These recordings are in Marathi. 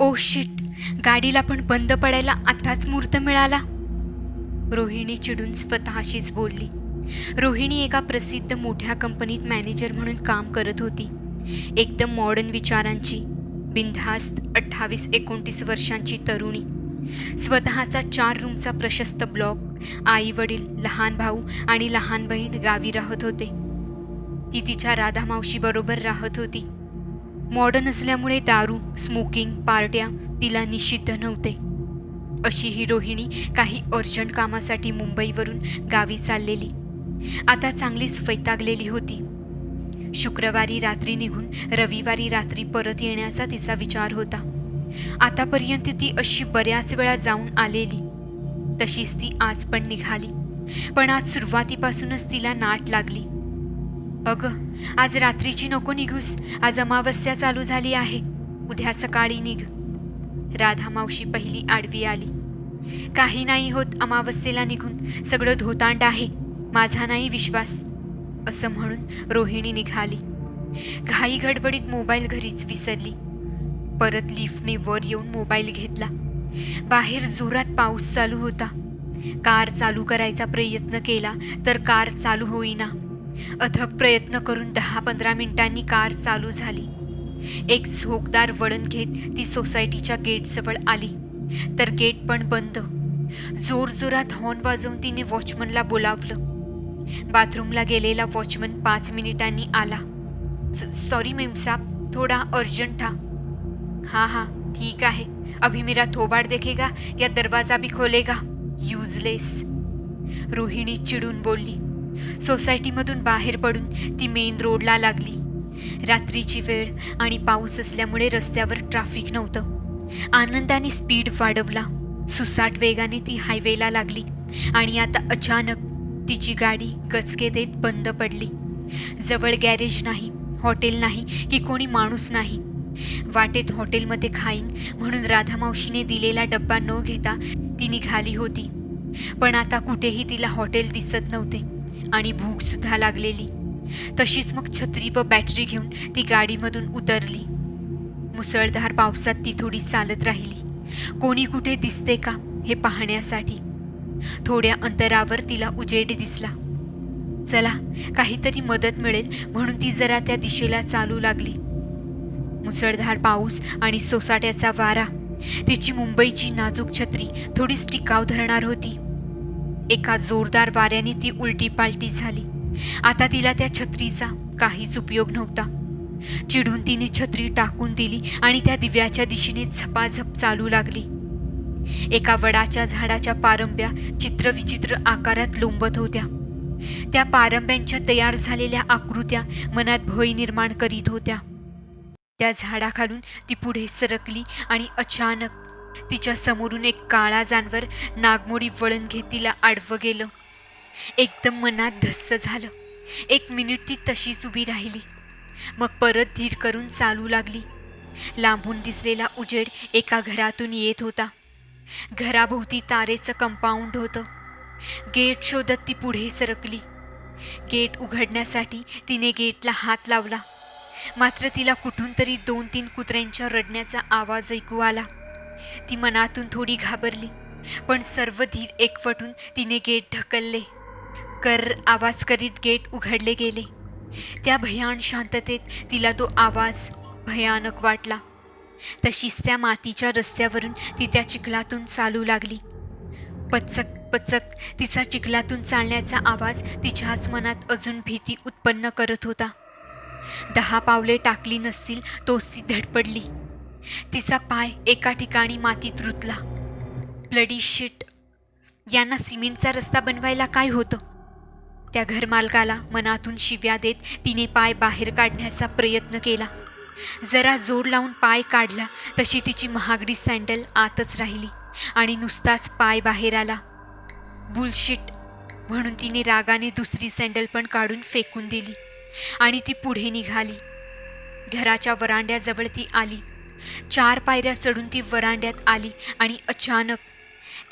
ओ शिट गाडीला पण बंद पडायला आताच मुहूर्त मिळाला. रोहिणी चिडून स्वतःशीच बोलली. रोहिणी एका प्रसिद्ध मोठ्या कंपनीत मॅनेजर म्हणून काम करत होती. एकदम मॉडर्न विचारांची बिनधास्त अठ्ठावीस एकोणतीस वर्षांची तरुणी. स्वतःचा चार रूमचा प्रशस्त ब्लॉक आई वडील लहान भाऊ आणि लहान बहीण गावी राहत होते. ती तिच्या राधा मावशीबरोबर राहत होती. मॉडर्न असल्यामुळे दारू स्मोकिंग पार्ट्या तिला निषिद्ध नव्हते. अशी ही रोहिणी काही अर्जंट कामासाठी मुंबईवरून गावी चाललेली. आता चांगलीच वैतागलेली होती. शुक्रवारी रात्री निघून रविवारी रात्री परत येण्याचा तिचा विचार होता. आतापर्यंत ती अशी बऱ्याच वेळा जाऊन आलेली. तशीच ती आज पण निघाली. पण आज सुरुवातीपासूनच तिला नाट लागली. अगं आज रात्रीची नको निघूस. आज अमावस्या चालू झाली आहे. उद्या सकाळी निघ. राधा मावशी पहिली आडवी आली. काही नाही होत अमावस्येला निघून. सगळं धोतांड आहे. माझा नाही विश्वास. असं म्हणून रोहिणी निघाली. घाई गडबडीत मोबाईल घरीच विसरली. परत लिफ्टने वर येऊन मोबाईल घेतला. बाहेर जोरात पाऊस चालू होता. कार चालू करायचा प्रयत्न केला तर कार चालू होईना. अथक प्रयत्न करून दहा पंधरा मिनिटांनी कार चालू झाली. एक झोकदार वळण घेत ती सोसायटीच्या गेटजवळ आली. तर गेट पण बंद. जोरजोरात हॉर्न वाजवून तिने वॉचमनला बोलावलं. बाथरूमला गेलेला वॉचमन पाच मिनिटांनी आला. सॉरी मेमसाब थोडा अर्जंट था हाँ हाँ ठीक आहे. अभी मेरा थोबाड देखेगा या दरवाजा भी खोलेगा. यूजलेस रोहिणी चिडून बोलली. सोसायटीमधून बाहेर पडून ती मेन रोडला लागली. रात्रीची वेळ आणि पाऊस असल्यामुळे रस्त्यावर ट्रॅफिक नव्हतं. आनंदाने स्पीड वाढवला. सुसाट वेगाने ती हायवेला लागली आणि आता अचानक तिची गाडी गचके देत बंद पडली. जवळ गॅरेज नाही हॉटेल नाही की कोणी माणूस नाही. वाटेत हॉटेलमध्ये खाईन म्हणून राधा मावशीने दिलेला डब्बा न घेता ती निघाली होती. पण आता कुठेही तिला हॉटेल दिसत नव्हते. आणि भूक सुद्धा लागलेली. तशीच मग छत्री व बॅटरी घेऊन ती गाडीमधून उतरली. मुसळधार पावसात ती थोडी चालत राहिली. कोणी कुठे दिसते का हे पाहण्यासाठी? थोड्या अंतरावर तिला उजेड दिसला. चला काहीतरी मदत मिळेल म्हणून ती जरा त्या दिशेला चालू लागली. मुसळधार पाऊस आणि सोसाट्याचा वारा. तिची मुंबईची नाजूक छत्री थोडीच टिकाव धरणार होती. एका जोरदार वाऱ्याने ती उलटी पालटी झाली. आता तिला त्या छत्रीचा काहीच उपयोग नव्हता. चिडून तिने छत्री टाकून दिली आणि त्या दिव्याच्या दिशेने झपाझप चालू लागली. एका वडाच्या झाडाच्या पारंब्या चित्रविचित्र आकारात लोंबत होत्या. त्या पारंब्यांच्या तयार झालेल्या आकृत्या मनात भय निर्माण करीत होत्या. त्या झाडाखालून ती पुढे सरकली आणि अचानक तिच्या समोरून एक काळा जानवर नागमोडी वळण घेत तिला आडवं गेलं. एकदम मनात धस्स झालं. एक मिनिट ती तशीच उभी राहिली. मग परत धीर करून चालू लागली. लांबून दिसलेला उजेड एका घरातून येत होता. घराभोवती तारेचं कंपाऊंड होतं. गेट शोधत ती पुढे सरकली. गेट उघडण्यासाठी तिने गेटला हात लावला. मात्र तिला कुठून तरी दोन तीन कुत्र्यांच्या रडण्याचा आवाज ऐकू आला. ती मनातून थोडी घाबरली पण सर्व धीर एकवटून तिने गेट ढकलले. कर आवाज करीत गेट उघडले गेले. त्या भयान शांततेत तिला तो आवाज भयानक वाटला. तशीच त्या मातीच्या रस्त्यावरून ती त्या चिखलातून चालू लागली. पचक पचक तिचा चिखलातून चालण्याचा आवाज तिच्याच मनात अजून भीती उत्पन्न करत होता. दहा पावले टाकली नसतील तोच ती धडपडली. तिचा पाय एका ठिकाणी मातीत रुतला. ब्लडी शिट यांना सिमेंटचा रस्ता बनवायला काय होतं? त्या घरमालकाला मनातून शिव्या देत तिने पाय बाहेर काढण्याचा प्रयत्न केला. जरा जोर लावून पाय काढला तशी तिची महागडी सँडल आतच राहिली आणि नुसताच पाय बाहेर आला. बुलशिट म्हणून तिने रागाने दुसरी सँडल पण काढून फेकून दिली आणि ती पुढे निघाली. घराच्या वरांड्याजवळ ती आली. चार पायऱ्या चढून ती वरांड्यात आली आणि अचानक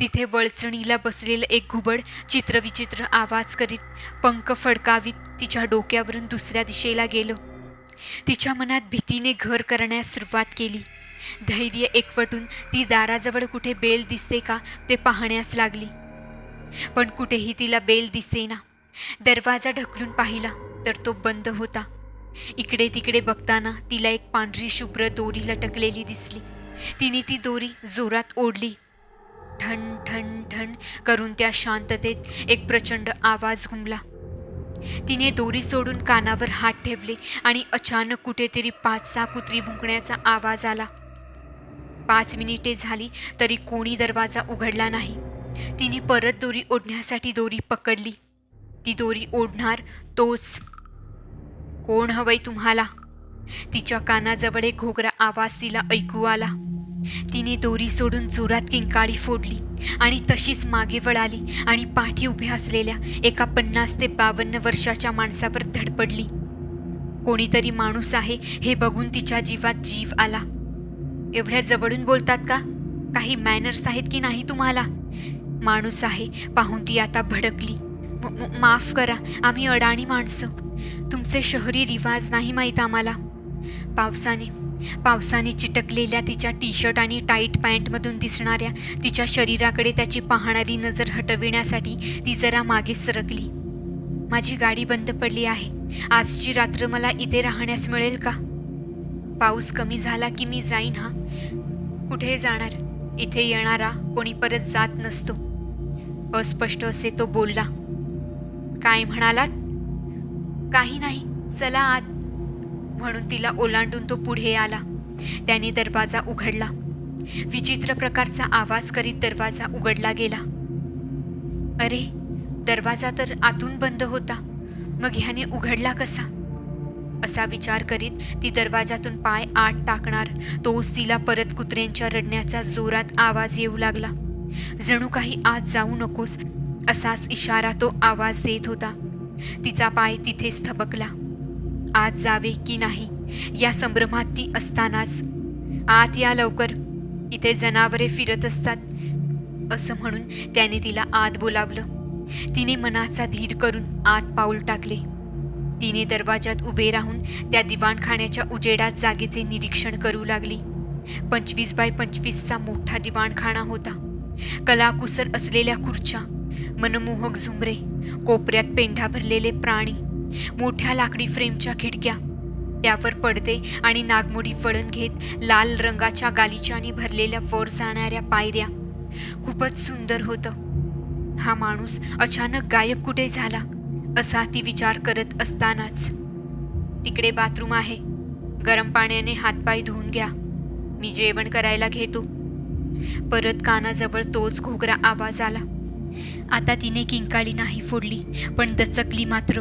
तिथे वळचणीला बसलेलं एक घुबड चित्रविचित्र आवाज करीत पंख फडकावीत तिच्या डोक्यावरून दुसऱ्या दिशेला गेलं. तिच्या मनात भीतीने घर करण्यास सुरुवात केली. धैर्य एकवटून ती दाराजवळ कुठे बेल दिसते का ते पाहण्यास लागली. पण कुठेही तिला बेल दिसेना. दरवाजा ढकलून पाहिला तर तो बंद होता. इकडे तिकडे बघताना तिला एक पांढरी शुभ्र दोरी लटकलेली दिसली. तिने ती दोरी जोरात ओढली. ठण ठण ठण करून त्या शांततेत एक प्रचंड आवाज घुमला. तिने दोरी सोडून कानावर हात ठेवले आणि अचानक कुठेतरी पाच सहा कुत्री भुंकण्याचा आवाज आला. पाच मिनिटे झाली तरी कोणी दरवाजा उघडला नाही. तिने परत दोरी ओढण्यासाठी दोरी पकडली. ती दोरी ओढणार तोच कोण हवंय तुम्हाला? तिच्या कानाजवळ एक घोगरा आवाज तिला ऐकू आला. तिने दोरी सोडून जोरात किंकाळी फोडली आणि तशीच मागे वळाली आणि पाठी उभ्या असलेल्या एका पन्नास ते बावन्न वर्षाच्या माणसावर धडपडली. कोणीतरी माणूस आहे हे बघून तिच्या जीवात जीव आला. एवढ्या जवळून बोलतात का? काही मॅनर्स आहेत की नाही तुम्हाला? माणूस आहे पाहून ती आता भडकली. माफ करा. आम्ही अडाणी माणसं. तुमचे शहरी रिवाज नाही माहीत आम्हाला. पावसाने पावसाने चिटकलेल्या तिच्या टी शर्ट आणि टाईट पॅन्टमधून दिसणाऱ्या तिच्या शरीराकडे त्याची पाहणारी नजर हटविण्यासाठी ती जरा मागे सरकली. माझी गाडी बंद पडली आहे. आजची रात्र मला इथे राहण्यास मिळेल का? पाऊस कमी झाला की मी जाईन हा? कुठे जाणार? इथे येणारा कोणी परत जात नसतो. अस्पष्ट असे तो बोलला. काय म्हणालात? काही नाही चला आत. म्हणून तिला ओलांडून तो पुढे आला. त्याने दरवाजा उघडला. विचित्र प्रकारचा आवाज करीत दरवाजा उघडला गेला. अरे दरवाजा तर आतून बंद होता. मग ह्याने उघडला कसा? असा विचार करीत ती दरवाजातून पाय आत टाकणार तोच तिला परत कुत्र्यांच्या रडण्याचा जोरात आवाज येऊ लागला. जणू काही आत जाऊ नकोस असाच इशारा तो आवाज देत होता. तिचा पाय तिथेच थबकला. आत जावे की नाही या संभ्रमात ती असतानाच. आत या लवकर इथे जनावरे फिरत असतात असं म्हणून त्याने तिला आत बोलावलं. तिने मनाचा धीर करून आत पाऊल टाकले. तिने दरवाजात उभे राहून त्या दिवाणखाण्याच्या उजेडात जागेचे निरीक्षण करू लागली. पंचवीस बाय पंचवीसचा मोठा दिवाणखाना होता. कलाकुसर असलेल्या खुर्च्या मनमोहक झुमरे कोपऱ्यात पेंढा भरलेले प्राणी मोठ्या लाकडी फ्रेमच्या खिडक्या त्यावर पडदे आणि नागमोडी वळण घेत लाल रंगाच्या गालिचाने भरलेल्या वर जाणाऱ्या पायऱ्या. खूपच सुंदर होतं. हा माणूस अचानक गायब कुठे झाला असा ती विचार करत असतानाच. तिकडे बाथरूम आहे. गरम पाण्याने हातपाय धुवून घ्या. मी जेवण करायला घेतो. परत कानाजवळ तोच घोगरा आवाज आला. आता तिने किंकाळी नाही फोडली पण दचकली मात्र.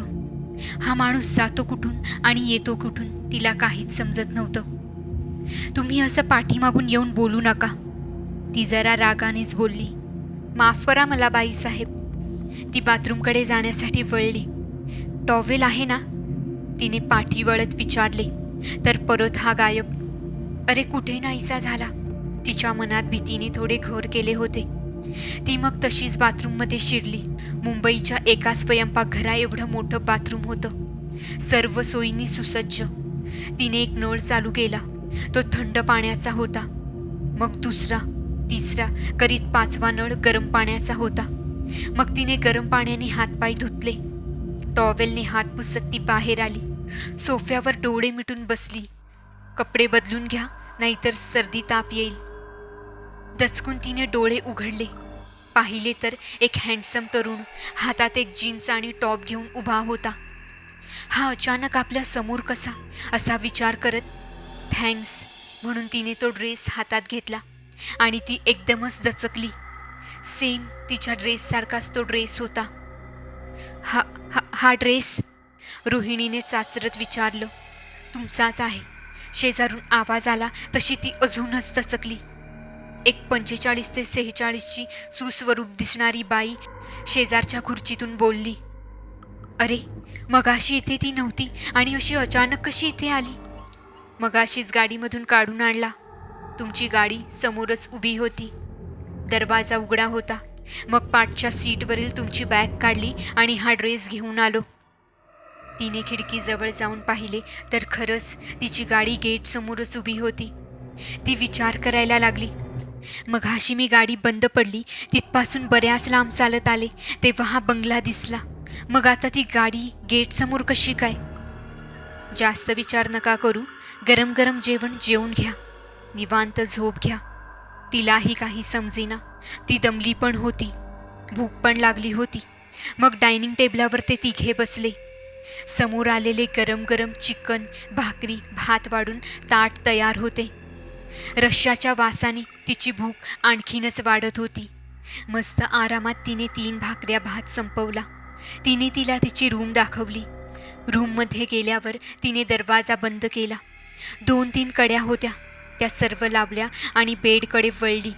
हा माणूस जातो कुठून आणि येतो कुठून तिला काहीच समजत नव्हतं. तुम्ही असं पाठीमागून येऊन बोलू नका. ती जरा रागानेच बोलली माफ करा मला बाईसाहेब. ती बाथरूमकडे जाण्यासाठी वळली. टॉवेल आहे ना? तिने पाठी वळत विचारले. तर परत हा गायब. अरे कुठे नाहीसा झाला? तिच्या मनात भीतीने थोडे घोर केले होते. ती मग तशीच बाथरूममध्ये शिरली. मुंबईच्या एका स्वयंपाकघरा एवढं मोठं बाथरूम होतं. सर्व सोयींनी सुसज्ज. तिने एक नळ चालू केला. तो थंड पाण्याचा होता. मग दुसरा तिसरा करीत पाचवा नळ गरम पाण्याचा होता. मग तिने गरम पाण्याने हातपाय धुतले. टॉवेलने हात पुसत ती बाहेर आली. सोफ्यावर डोळे मिटून बसली. कपडे बदलून घ्या नाहीतर सर्दी ताप येईल. दचकून तिने डोळे उघडले. पाहिले तर एक हँडसम तरुण हातात एक जीन्स आणि टॉप घेऊन उभा होता. हा अचानक आपल्यासमोर कसा? असा विचार करत थँक्स म्हणून तिने तो ड्रेस हातात घेतला आणि ती एकदमच दचकली. सेम तिच्या ड्रेससारखाच तो ड्रेस होता. हा हा हा ड्रेस रोहिणीने चाचरत विचारलं. तुमचाच आहे. शेजारून आवाज आला तशी ती अजूनच दचकली. एक पंचेचाळीस ते सेहेचाळीसची सुस्वरूप दिसणारी बाई शेजारच्या खुर्चीतून बोलली अरे मगाशी इथे ती नव्हती आणि अशी अचानक कशी इथे आली? मगाशीच गाडीमधून काढून आणला. तुमची गाडी समोरच उभी होती. दरवाजा उघडा होता. मग पाठच्या सीटवरील तुमची बॅग काढली आणि हा ड्रेस घेऊन आलो. तिने खिडकीजवळ जाऊन पाहिले तर खरंच तिची गाडी गेट समोरच उभी होती. ती विचार करायला लागली मग अशी मी गाडी बंद पडली. तिथपासून बऱ्याच लांब चालत आले. तेव्हा हा बंगला दिसला. मग आता ती गाडी गेटसमोर कशी काय? जास्त विचार नका करू. गरम गरम जेवण जेवून घ्या. निवांत झोप घ्या. तिलाही काही समजेना. ती दमली पण होती. भूक पण लागली होती. मग डायनिंग टेबलावर ते तिघे बसले. समोर आलेले गरम गरम चिकन भाकरी भात वाढून ताट तयार होते. रश्शाच्या वासाने तिची भूक आणखीनच वाढत होती. मस्त आरामात तिने तीन भाकऱ्या भात संपवला. तिने तिला तिची रूम दाखवली. रूममध्ये गेल्यावर तिने दरवाजा बंद केला. दोन तीन कड्या होत्या. त्या सर्व लावल्या आणि बेडकडे वळली.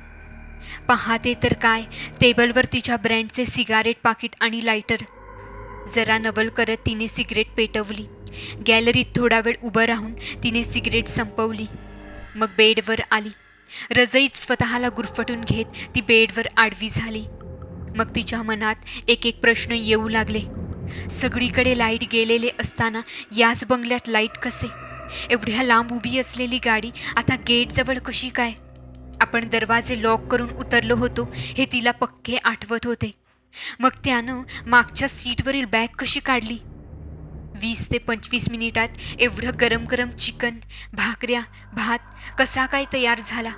पाहते तर काय? टेबलवर तिच्या ब्रँडचे सिगारेट पाकिट आणि लायटर जरा नवल करत तिने सिगरेट पेटवली. गॅलरीत थोडा वेळ उभं राहून तिने सिगरेट संपवली. मग बेडवर आली. रजईत स्वतःला गुरफटून घेत ती बेडवर आडवी झाली. मग तिच्या मनात एक एक प्रश्न येऊ लागले. सगळीकडे लाइट गेलेले असताना याच बंगल्यात लाइट कसे? एवढ्या लांब उभी असलेली गाडी आता गेटजवळ कशी काय? आपण दरवाजे लॉक करून उतरलो होतो हे तिला पक्के आठवत होते. मग त्यानं मागच्या सीटवरील बॅग कशी काढली? वीस ते पंचवीस मिनिटात एवढं गरम गरम चिकन भाकऱ्या भात कसा काय तयार झाला?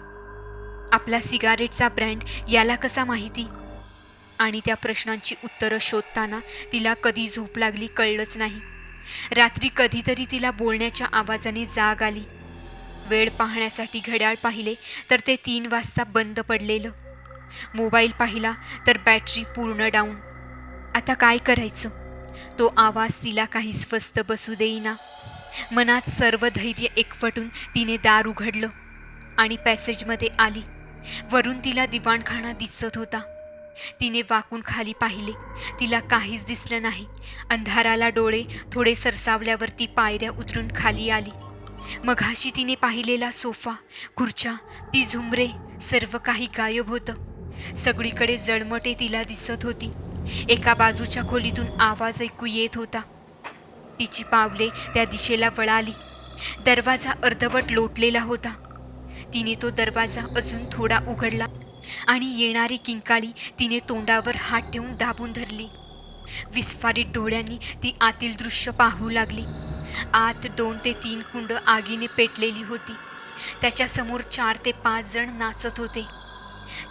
आपला सिगारेटचा ब्रँड याला कसा माहिती? आणि त्या प्रश्नांची उत्तरं शोधताना तिला कधी झोप लागली कळलंच नाही. रात्री कधीतरी तिला बोलण्याच्या आवाजाने जाग आली. वेळ पाहण्यासाठी घड्याळ पाहिले तर ते तीन वाजता बंद पडलेलं. मोबाईल पाहिला तर बॅटरी पूर्ण डाऊन. आता काय करायचं? तो आवाज तिला काही स्वस्त बसू देईना. मनात सर्व धैर्य एकवटून तिने दार उघडलं आणि पॅसेजमध्ये आली. वरून तिला दिवाणखाना दिसत होता. तिने वाकून खाली पाहिले. तिला काहीच दिसलं नाही. अंधाराला डोळे थोडे सरसावल्यावर ती पायऱ्या उतरून खाली आली. मघाशी तिने पाहिलेला सोफा खुर्च्या ती झुमरे सर्व काही गायब होतं. सगळीकडे जळमटे तिला दिसत होती. एका बाजूच्या खोलीतून आवाज ऐकू येत होता. तिची पावले त्या दिशेला वळाली. दरवाजा अर्धवट लोटलेला होता. तिने तो दरवाजा अजून थोडा उघडला आणि येणारी किंकाळी तिने तोंडावर हात ठेवून दाबून धरली. विस्फारित डोळ्यांनी ती आतील दृश्य पाहू लागली. आत दोन ते तीन कुंड आगीने पेटलेली होती. त्याच्यासमोर चार ते पाच जण नाचत होते.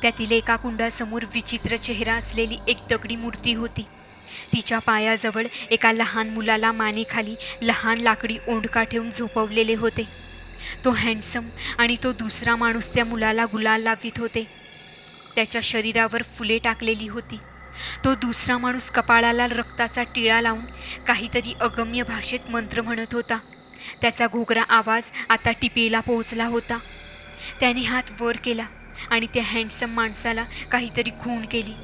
त्यातील एका कुंडासमोर विचित्र चेहरा असलेली एक दगडी मूर्ती होती. तिच्या पायाजवळ एका लहान मुलाला मानेखाली लहान लाकडी ओंडका ठेवून झोपवलेले होते. तो हँडसम आणि तो दुसरा माणूस त्या मुलाला गुलाल लावित होते. त्याच्या शरीरावर फुले टाकलेली होती. तो दुसरा माणूस कपाळाला रक्ताचा टिळा लावून काहीतरी अगम्य भाषेत मंत्र म्हणत होता. त्याचा घोगरा आवाज आता टिपेला पोहोचला होता. त्याने हात वर केला. आणि त्या हँडसम माणसाला काहीतरी खूण केली.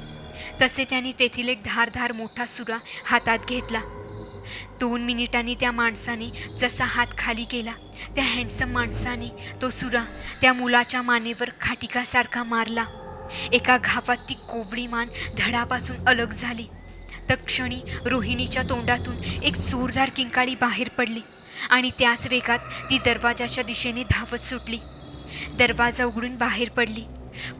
तसे त्याने तेथील एक धारधार मोठा सुरा हातात घेतला. दोन मिनिटांनी त्या माणसाने जसा हात खाली केला त्या हँडसम माणसाने तो सुरा त्या मुलाच्या मानेवर खाटिकासारखा मारला. एका घावात ती कोवळी मान धडापासून अलग झाली. तक्षणी रोहिणीच्या तोंडातून एक जोरदार किंकाळी बाहेर पडली आणि त्याच वेगात ती दरवाजाच्या दिशेने धावत सुटली. दरवाजा उघडून बाहेर पडली.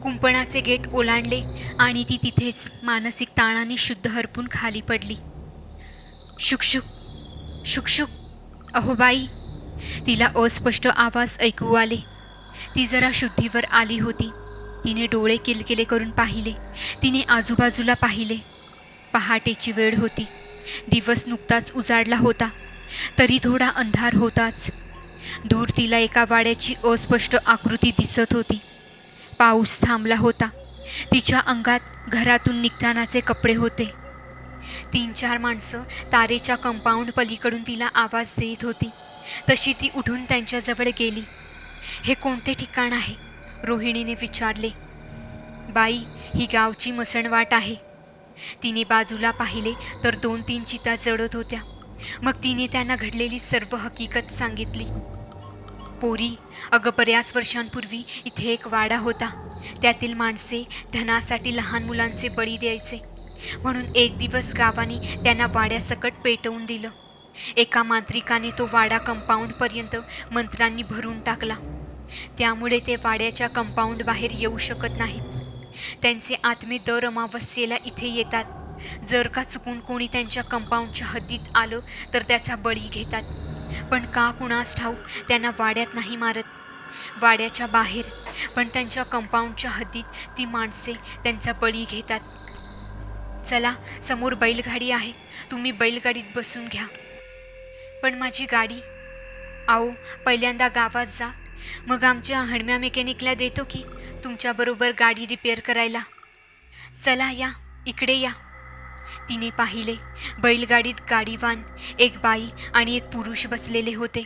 कुंपणाचे गेट ओलांडले आणि ती तिथेच मानसिक ताणाने शुद्ध हरपून खाली पडली. शुकशुक शुकशुक अहोबाई तिला अस्पष्ट आवाज ऐकू आले. ती जरा शुद्धीवर आली होती. तिने डोळे किलकिले करून पाहिले. तिने आजूबाजूला पाहिले. पहाटेची वेळ होती. दिवस नुकताच उजाडला होता. तरी थोडा अंधार होताच. दूर तिला एका वाड्याची अस्पष्ट आकृती दिसत होती. पाऊस थांबला होता. तिच्या अंगात घरातून निघतानाचे कपडे होते. तीन चार माणसं तारेच्या कंपाऊंड पलीकडून तिला आवाज देत होती. तशी ती उठून त्यांच्याजवळ गेली. हे कोणते ठिकाण आहे? रोहिणीने विचारले. बाई ही गावची मसणवाट आहे. तिने बाजूला पाहिले तर दोन तीन चिता जळत होत्या. मग तिने त्यांना घडलेली सर्व हकीकत सांगितली. पोरी. अगं बऱ्याच वर्षांपूर्वी इथे एक वाडा होता. त्यातील माणसे धनासाठी लहान मुलांचे बळी द्यायचे. म्हणून एक दिवस गावाने त्यांना वाड्यासकट पेटवून दिलं. एका मांत्रिकाने तो वाडा कंपाऊंडपर्यंत मंत्रांनी भरून टाकला. त्यामुळे ते वाड्याच्या कंपाऊंड बाहेर येऊ शकत नाहीत. त्यांचे आत्मे दर अमावस्येला इथे येतात. जर का चुकून कोणी त्यांच्या कंपाऊंडच्या हद्दीत आलं तर त्याचा बळी घेतात. पण का कुणास ठाऊक त्यांना वाड्यात नाही मारत. वाड्याच्या बाहेर पण त्यांच्या कंपाऊंडच्या हद्दीत ती माणसे त्यांचा बळी घेतात. चला समोर बैलगाडी आहे तुम्ही बैलगाडीत बसून घ्या. पण माझी गाडी आओ पहिल्यांदा गावात जा. मग आमच्या हणम्या मेकॅनिकला देतो की तुमच्याबरोबर गाडी रिपेअर करायला. चला या इकडे या. तिने पाहिले. बैलगाडीत गाडीवान एक बाई आणि एक पुरुष बसलेले होते.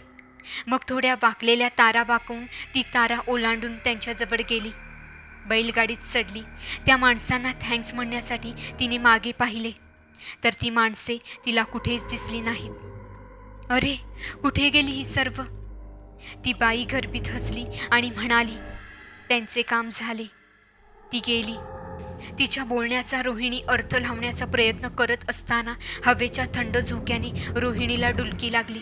मग थोड्या वाकलेल्या तारा वाकवून ती तारा ओलांडून त्यांच्याजवळ गेली. बैलगाडीत चढली. त्या माणसांना थँक्स म्हणण्यासाठी तिने मागे पाहिले. तर ती माणसे तिला कुठेच दिसली नाहीत. अरे कुठे गेली ही सर्व? ती बाई गर्भीत हसली आणि म्हणाली त्यांचे काम झाले. ती गेली. तिच्या बोलण्याचा रोहिणी अर्थ लावण्याचा प्रयत्न करत असताना हवेच्या थंड झोक्याने रोहिणीला डुलकी लागली.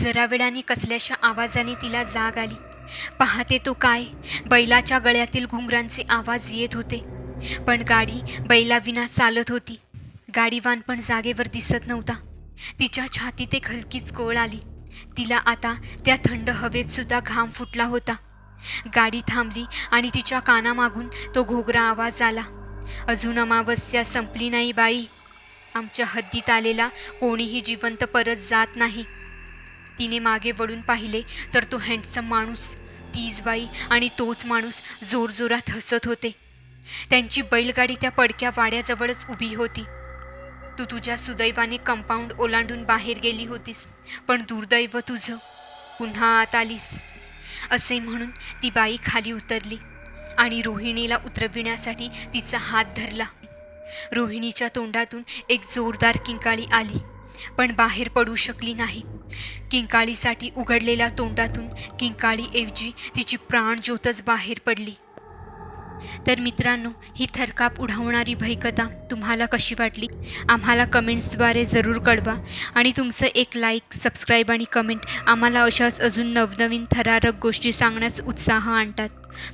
जरा वेळाने कसल्याशा आवाजाने तिला जाग आली. पाहते तो काय? बैलाच्या गळ्यातील घुंगरांचे आवाज येत होते. पण गाडी बैलाविना चालत होती. गाडीवान पण जागेवर दिसत नव्हता. तिच्या छातीत एक हलकीच कोळ आली. तिला आता त्या थंड हवेत सुद्धा घाम फुटला होता. गाडी थांबली आणि तिच्या कानामागून तो घोगरा आवाज आला. अजून अमावस्या संपली नाही बाई. आमच्या हद्दीत आलेला कोणीही जिवंत परत जात नाही. तिने मागे वळून पाहिले तर तो हँडसम माणूस तीच बाई आणि तोच माणूस जोरजोरात हसत होते. त्यांची बैलगाडी त्या पडक्या वाड्याजवळच उभी होती. तू तुझ्या सुदैवाने कंपाऊंड ओलांडून बाहेर गेली होतीस पण दुर्दैव तुझं पुन्हा आत आलीस असे म्हणून ती बाई खाली उतरली. आणि रोहिणीला उतरविण्यासाठी तिचा हात धरला. रोहिणीच्या तोंडातून एक जोरदार किंकाळी आली पण बाहेर पडू शकली नाही. किंकाळीसाठी उघडलेल्या तोंडातून किंकाळीऐवजी तिची प्राणज्योतच बाहेर पडली. तर मित्रांनो ही थरकाप उडवणारी भयकथा तुम्हाला कशी वाटली? आम्हाला कमेंट्सद्वारे जरूर कळवा आणि तुमचं एक लाईक सबस्क्राईब आणि कमेंट आम्हाला अशाच अजून नवनवीन थरारक गोष्टी सांगण्यास उत्साह आणतात.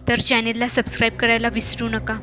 तर चॅनेलला सबस्क्राईब करायला विसरू नका.